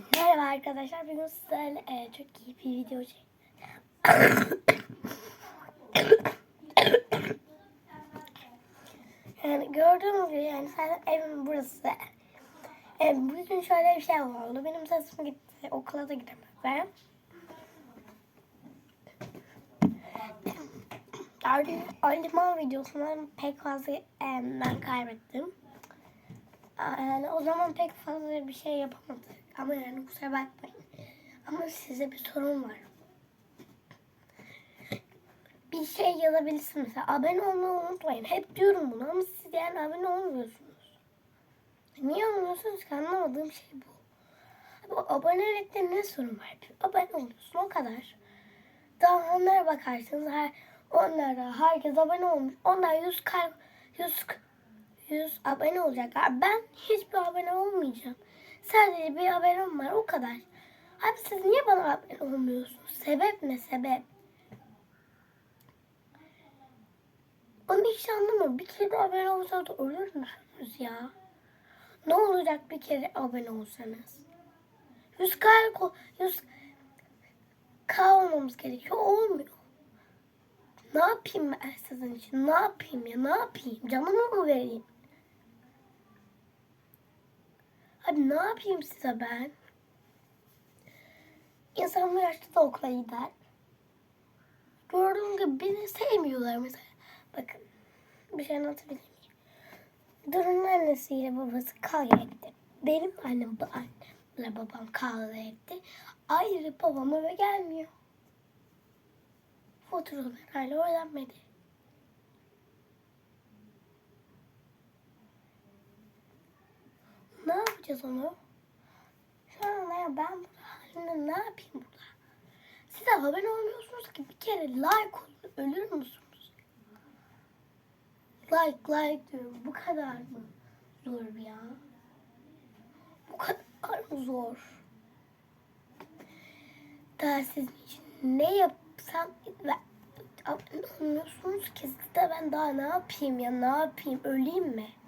Merhaba arkadaşlar. Bugün sizlerle e, çok iyi bir video çek. yani gördüğünüz gibi yani zaten evim burası. E, bugün şöyle bir şey oldu. Benim sesim gitti. Okula da gidemedim. Aliman videosundan pek fazla e, ben kaybettim. Yani o zaman pek fazla bir şey yapamadık. Ama yani kusura bakmayın. Ama size bir sorum var. Bir şey yazabilirsiniz. Mesela abone olmayı unutmayın. Hep diyorum bunu ama siz yani abone olmuyorsunuz. Niye olmuyorsunuz ki anlamadığım şey bu. Bu abonelikte ne sorun var? Abone oluyorsun o kadar. Daha onlara bakarsınız. Her, onlara herkes abone olmuş. Onlar 100 kalp 100 100 abone olacaklar. Ben hiçbir abone olmayacağım. Sadece bir abonem var o kadar. Abi siz niye bana abone olmuyorsunuz? Sebep ne sebep? Onu hiç anlamıyorum. Bir kere de abone olsanız ölür müsünüz ya? Ne olacak bir kere abone olsanız? 100 k 100 k olmamız gerekiyor. Olmuyor. Ne yapayım ben sizin için? Ne yapayım ya? Ne yapayım? Canımı mı vereyim? Abi ne yapayım size ben? İnsan bu yaşta da okula gider. Gördüğüm gibi beni sevmiyorlar mesela. Bakın bir şey anlatabilir miyim? Durun annesiyle babası kavga etti. Benim annem bu annemle babam kavga etti. Ayrı babam eve gelmiyor. Faturalar hala ödenmedi. Ne yapacağız onu? Şu an ya ben burada halimde ne yapayım burada? Siz abone olmuyorsunuz ki bir kere like olun. Ölür müsünüz? Like like diyorum. Bu kadar mı zor ya? Bu kadar mı zor? Daha sizin için ne yapsam ve olmuyorsunuz ki siz de ben daha ne yapayım ya ne yapayım öleyim mi?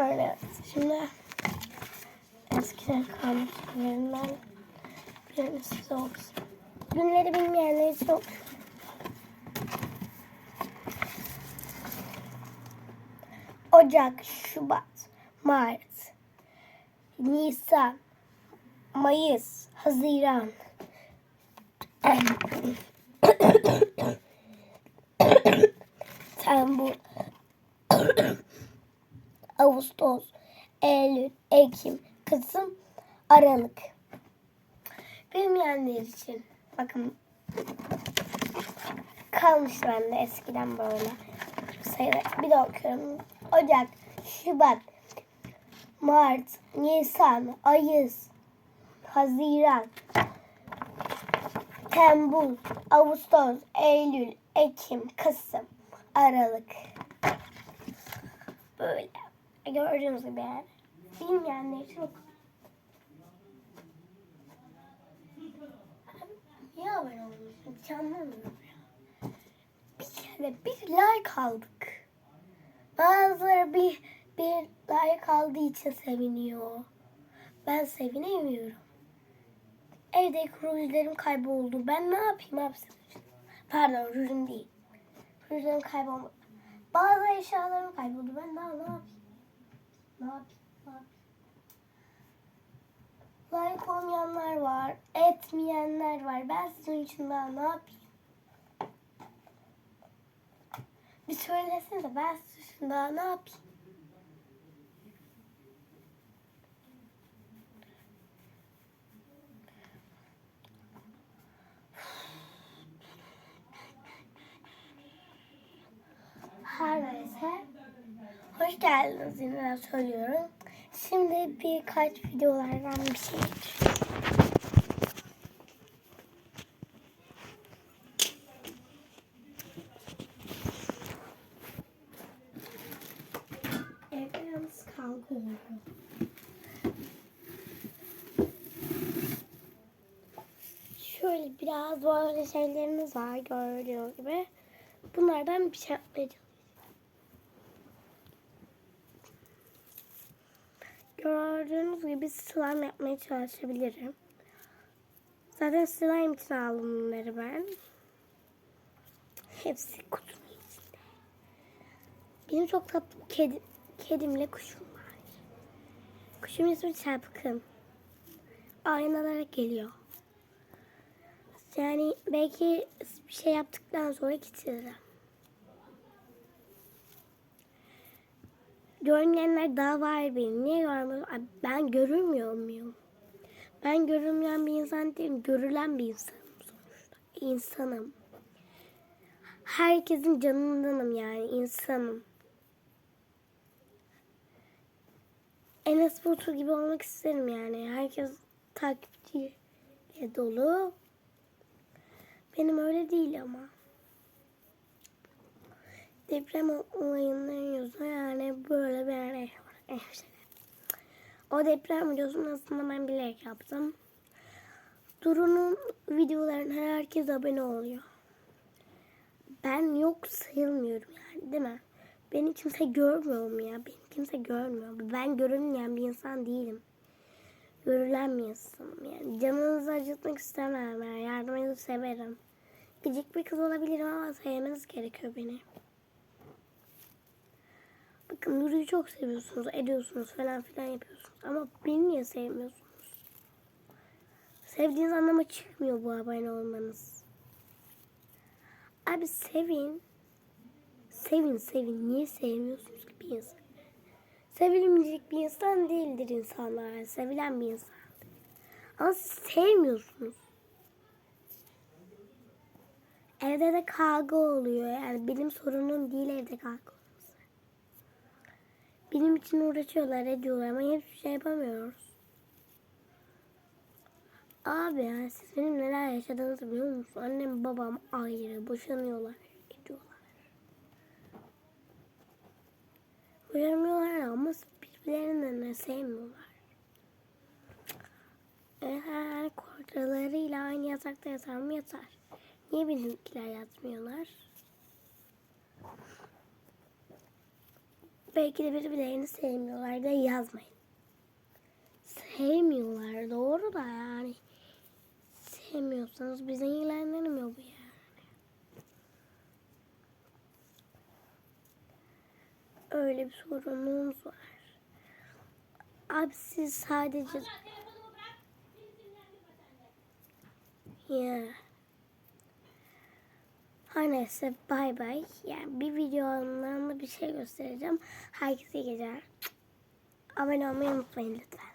Öyle. Şimdi eskiden kalmış günlerinden birini size olsun. Günleri bilmeyenler için olsun. Ocak, Şubat, Mart, Nisan, Mayıs, Haziran, Temmuz, Ağustos, Eylül, Ekim, Kasım, Aralık. Bilmeyenler için bakın kalmış bende eskiden böyle sayılar. Bir de okuyorum. Ocak, Şubat, Mart, Nisan, Ayız, Haziran, Temmuz, Ağustos, Eylül, Ekim, Kasım, Aralık. Böyle. Gördüğünüz gibi. Bilmeyenler için okuyun. Niye abone olmuyorsun? Hiç anlamıyorum ya. Bir kere bir like aldık. Bazıları bir, bir like aldığı için seviniyor. Ben sevinemiyorum. Evdeki rujlarım kayboldu. Ben ne yapayım için? Pardon rujum değil. Rujlarım kaybolmadı. Bazı eşyalarım kayboldu. Ben daha ne yapayım? Ne yapayım? Ne yapayım? Like olmayanlar var. Etmeyenler var. Ben sizin için daha ne yapayım? Bir söylesenize ben sizin için daha ne yapayım? Her neyse. Geldiniz yine söylüyorum. Şimdi birkaç videolardan bir şey. Evde yalnız oluyor. Şöyle biraz böyle şeylerimiz var gördüğünüz gibi. Bunlardan bir şey yapmaya Gördüğünüz gibi slime yapmaya çalışabilirim. Zaten slime için aldım bunları ben. Hepsi kutunun içinde. Benim çok tatlı kedi, kedimle kuşum var. Kuşumun ismi Çarpıkın. Aynalara geliyor. Yani belki bir şey yaptıktan sonra getiririm. Görmeyenler daha var benim. Niye görmüyor? Ay, Ben görünmüyor muyum? Ben görünmeyen bir insan değilim. Görülen bir insanım sonuçta. İnsanım. Herkesin canındanım yani insanım. Enes Batur gibi olmak isterim yani. Herkes takipçiyle dolu. Benim öyle değil ama. Deprem olayından yüzü yani böyle işte. O deprem videosunu aslında ben bilerek yaptım. Duru'nun videolarına herkes abone oluyor. Ben yok sayılmıyorum yani değil mi? Beni kimse görmüyor mu ya? Beni kimse görmüyor. Ben görünmeyen bir insan değilim. Görülen bir insanım yani. Canınızı acıtmak istemem yani. Yardım severim. Gıcık bir kız olabilirim ama sevmeniz gerekiyor beni. Bakın Duru'yu çok seviyorsunuz, ediyorsunuz falan filan yapıyorsunuz. Ama beni niye sevmiyorsunuz? Sevdiğiniz anlama çıkmıyor bu abone olmanız. Abi sevin. Sevin sevin. Niye sevmiyorsunuz ki bir insan? Sevilmeyecek bir insan değildir insanlar. Sevilen bir insan. Ama siz sevmiyorsunuz. Evde de kavga oluyor. Yani benim sorunum değil evde kavga. Benim için uğraşıyorlar, ediyorlar ama hiçbir şey yapamıyoruz. Abi ya siz benim neler yaşadığınızı biliyor musunuz? Annem babam ayrı, boşanıyorlar, ediyorlar. Boşanmıyorlar ama birbirlerini de sevmiyorlar. Eğer korkularıyla aynı yatakta yatar mı yatar. Niye bizimkiler yatmıyorlar? Belki de birbirlerini sevmiyorlar da yazmayın. Sevmiyorlar doğru da yani. Sevmiyorsanız bizi ilgilendirmiyor bu yani. Öyle bir sorunumuz var. Abi siz sadece... Ya. Her neyse bay bay. Yani bir videonun bir şey göstereceğim. Herkese iyi geceler. Abone olmayı unutmayın lütfen.